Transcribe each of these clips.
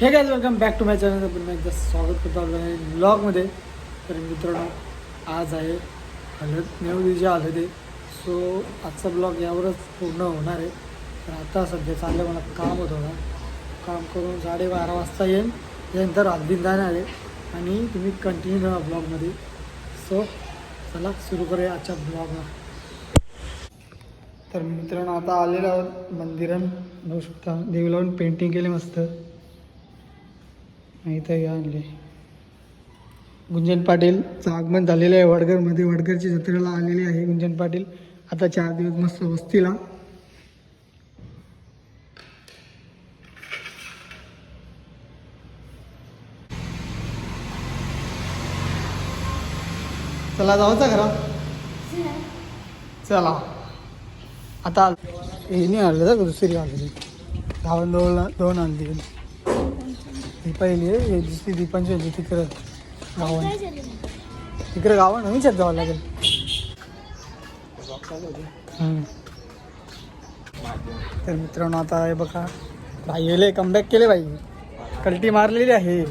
हे काय welcome back to my channel पुन्हा एकदा स्वागत करतो आपल्या ब्लॉगमध्ये तर मित्रांनो आज आहे हळद नेवदीची हळद आहे. सो आजचा ब्लॉग यावरच पूर्ण होणार आहे. तर आता सध्या चाललं मला काम होतं का काम करून साडेबारा वाजता येईन. यानंतर हल्दीत जाणार आहे. आणि तुम्ही कंटिन्यू राहा ब्लॉगमध्ये सो चला सुरू करूया आजच्या ब्लॉगला तर मित्रांनो आता आलेलो आहोत मंदिरात. बघू शकता देवी लावून पेंटिंग केले मस्त. इथं हे आणले. गुंजन पाटीलचं आगमन झालेलं आहे वडगरमध्ये वडगरची जत्रेला आलेली आहे गुंजन पाटील. आता चार दिवस मस्त वस्तीला. चला जाऊचा घरात चला. आता हे नाही आणलं का दुसरी आणली? धावण दोन दोन आणली. ही पहिली आहे ही दुसरी दीपांची होती तिकडं गावन तिकडे गावन नवीन जावं लागेल. तर मित्रांनो आता हे बघा भाई गेले कमबॅक केले बाई कल्टी मारलेली आहे.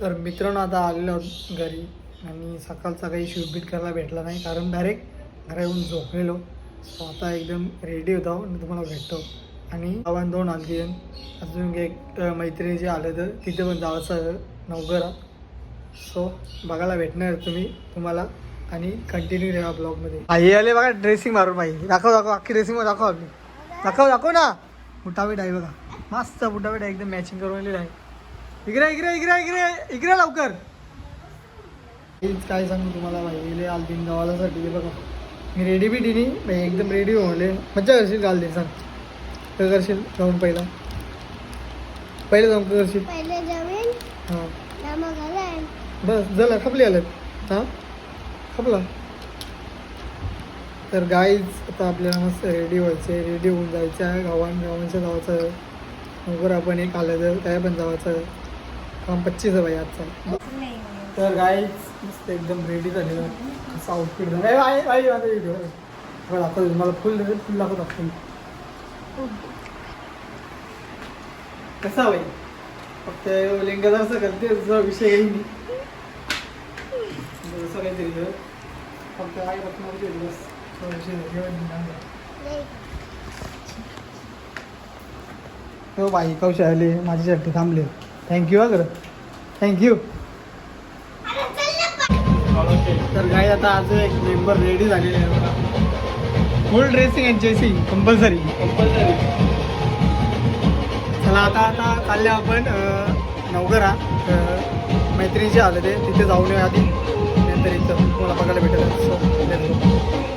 तर मित्रांनो आता आलेलो घरी आणि सकाळचा काही शूट बीट करायला भेटला नाही कारण डायरेक्ट घरा येऊन झोपलेलो. स्वतः आता एकदम रेडी होतो आणि तुम्हाला भेटतो. आणि आव्हान दोन आणली अजून एक मैत्रिणी जे आलं तर तिथे पण जायचं नवघरा. सो बघायला भेटणार तुम्ही तुम्हाला. आणि कंटिन्यू राहा ब्लॉगमध्ये आई आले बघा ड्रेसिंग मारून बाई. दाखव दाखव अख्खी ड्रेसिंग दाखव आपली दाखव दाखव ना. बुटावीट आहे बघा. मस्त बुटावीट आहे एकदम मॅचिंग करून आलेली आहे. इकडे इकडे इकडे इकडे इकडे लवकर. हेच काय सांगू तुम्हाला भाई आलतीन गावालासाठी हे बघा. मी रेडी बी दिली एकदम रेडी होले मज्जा करशील घाल दे सांग? काय करशील जाऊन पहिला. पहिलं जाऊन काय करशील. पहिले जमीन हां. मग बस झालं खपली आलं हां? खपला? तर गाईज आता आपल्याला मस्त रेडी व्हायचं आहे. रेडी होऊन जायचं आहे. गावान गावांच्या गावाचं. नंतर आपण एक आलं तर काय पण जावाचं. काम पच्चीस आहे आजचा. तर गाईज मस्त एकदम रेडी झालेलं. असं आउटफिट झालं आहे माझा व्हिडिओ बघा दाखवतो मला फुल फुल दाखवतो फुल कसा होईल? फक्त लिंगाचा असं करते तुझा विषय काही नाही. जसं काहीतरी कर. फक्त आई रत्नावरती होती बस. हो बाई कौश आले माझ्यासाठी थांबले. थँक्यू अगर थँक्यू तर काय आता आज एक मेंबर रेडी झालेले आहे full dressing and chasing compulsory compulsory चला आता आता चालले आपण नवघरा. अं, मैत्रिणीचे आले ते तिथे जाऊन आधी. नंतर इथं तुम्हाला बघायला भेटेल.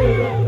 I'm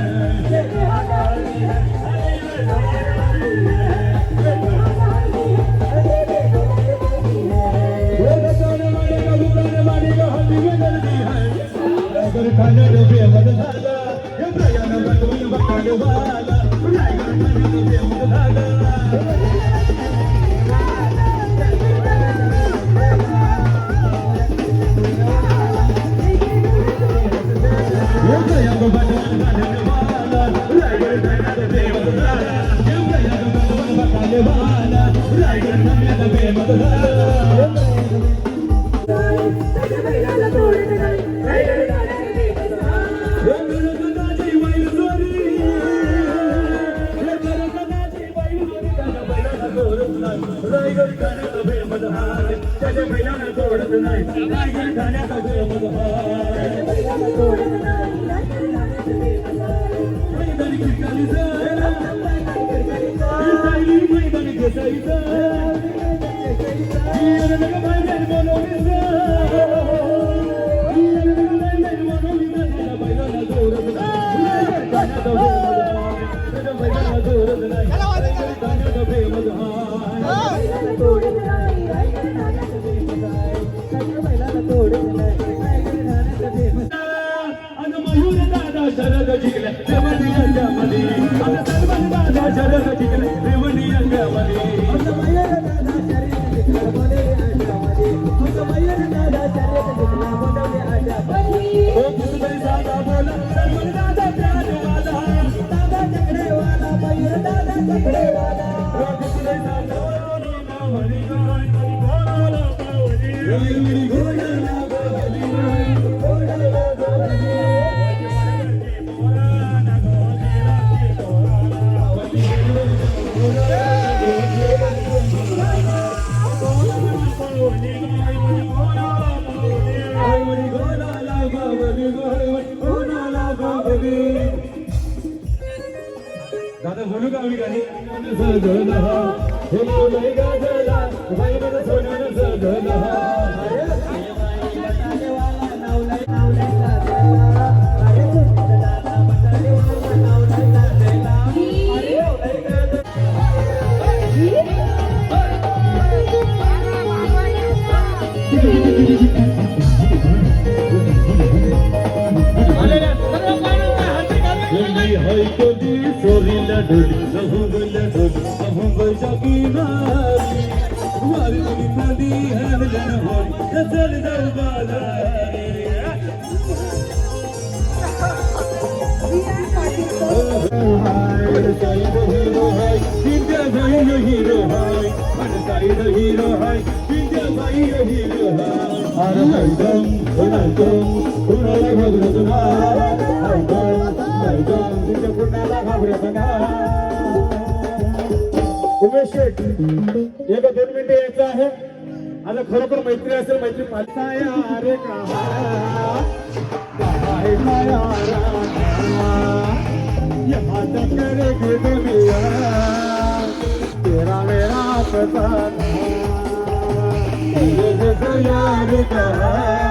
त्याच्या महिलांना तोडत नाही खाण्याचा मैदानी घेसायचं दादा बोलू का आम्ही गाणी? सजला हे बोलाय गाजला बाई मला सोन्यानं सजला গলি সরিলা ডলি সহুগলা ডলি সহুগল জাগি নারি তোমার গলি নদী হ্যান জন হরি চল দল বালা হিরো হাই ইন্ডিয়া ভাই হিরো হাই মানে তাই হিরো হাই ইন্ডিয়া ভাই হিরো হাই আর হাই দম হাই দম পুরা লাগা গুনা হাই দম तिथे कुणाला घाबरत उमेश शेठ एक दोन मिनिटं यायचं आहे आता खरोखर मैत्री असेल मैत्री पाहिजे रे यहाँ तक तेरा मेरा पसंद तेरे यार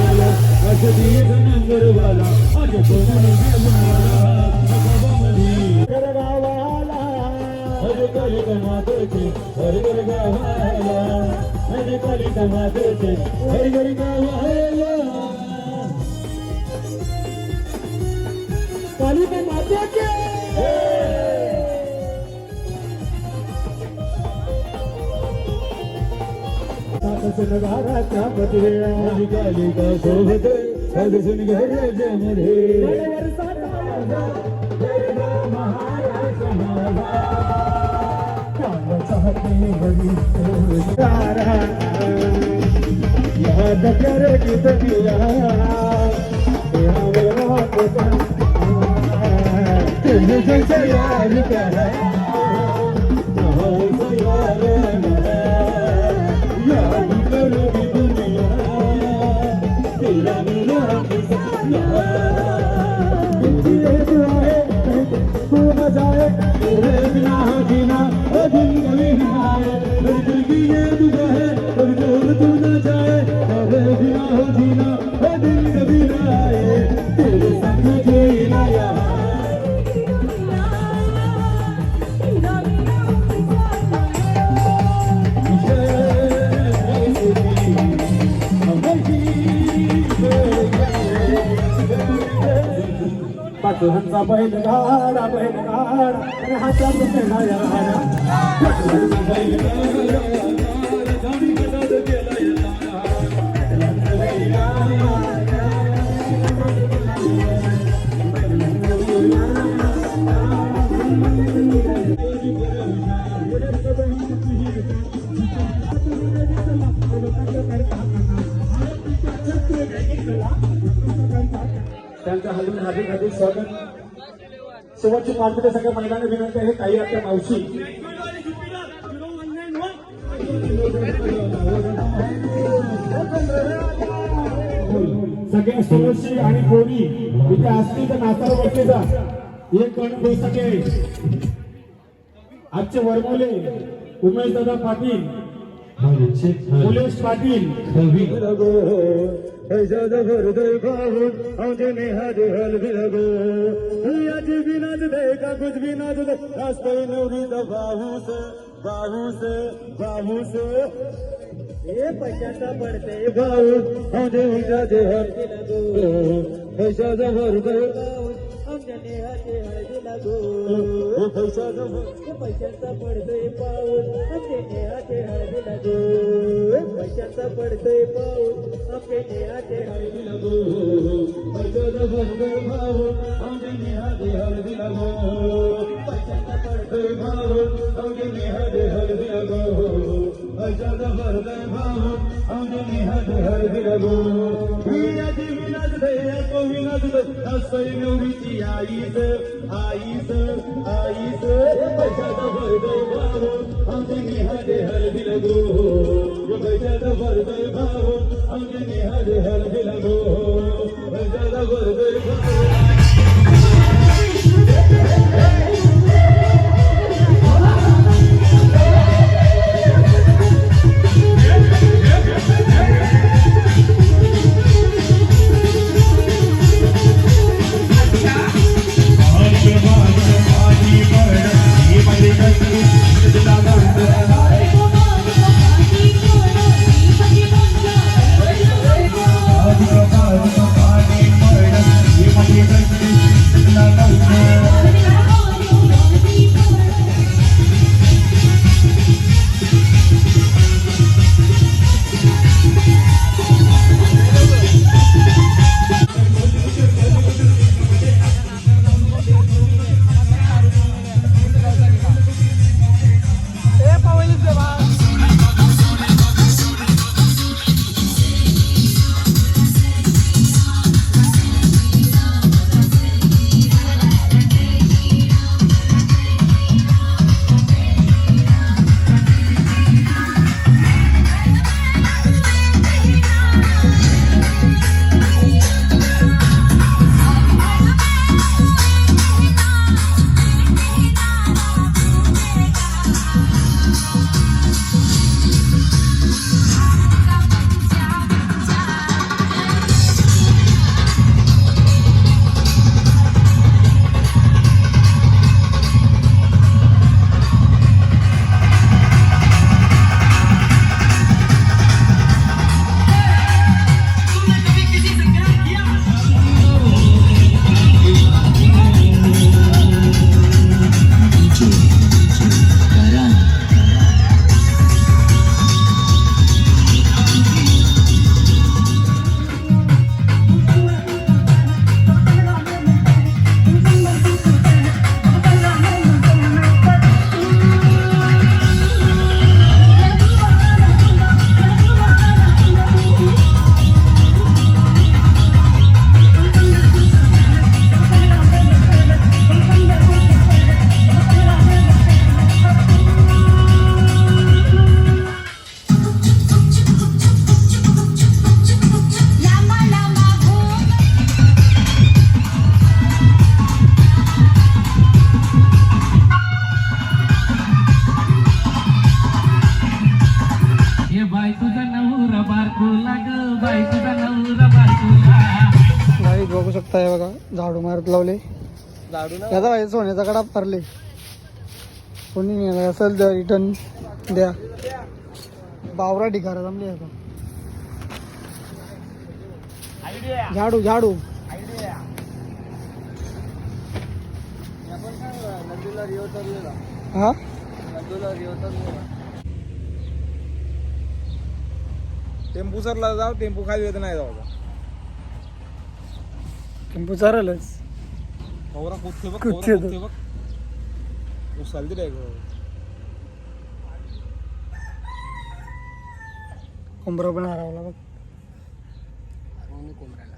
आमचा पुण्य दादा एकच वादा हरि हरि गावाला काली के माता के नगाराच्या मध्ये काली का सोबत सदसून घराच्या मध्ये याद कर गीत पिया तुझे यार करा तेरे बिना त्यांचं हलून हार्दिक हार्दिक स्वागत. शेवटची पाच सगळ्या महिलांना विनंती आहे काही आपल्या मावशी. सगळ्या सोळशी आणि कोणी इथे असतील तर बसले जा. एक अनुभव सगळे. आजचे वरमोले उमेश दादा पाटील मुलेश पाटील. पैशाचा भरदय पाहून अंजने हाते हलवी लगो याची बिनाच दे. का कुछ बिनाच दे असतोय नवरीचा बाहूस बाहूस बाहूस हे पैशाचा पडते भाऊस अंजे उजाचे हलवी लगो पैशाचा भरदय हलवी लगो पैशाचा पैशाचा पडतोय पाऊस अंजने हाते हळदी लगो पैशाचा पडतोय पाऊस अंजने हाते हळदी लगो पैशाचा पडतोय पाऊस अंजने हाते हळदी लगो पैशाचा पडतोय पाऊस अंजने हाते हळदी लगो पैशाचा पडतोय पाऊस अंजने हाते हळदी लगो विनाची विनाच दे को विनाच दे असई नवरीची आईस आईस आईस पैशाचा भरतोय भाऊ अंजनी हाते हळदी लगो पैशाचा भरतोय भाऊ अंजनी हाते हळदी लगो पैशाचा भरतोय भाऊ याचा पाहिजे सोन्याचा कडा भरले कोणी नेला असेल तर रिटर्न द्या. बावरा ढिगारा जमले आता. झाडू झाडू. हा? टेम्पू सरला जाऊ टेम्पू खाली येत नाही जाऊ. टेम्पो चालच कवरा कुठे बघ कुठे कवरा तो? कुठे बघ उचलते रे कोंबरा पण हरवला बघ कोणी कोंबड्याला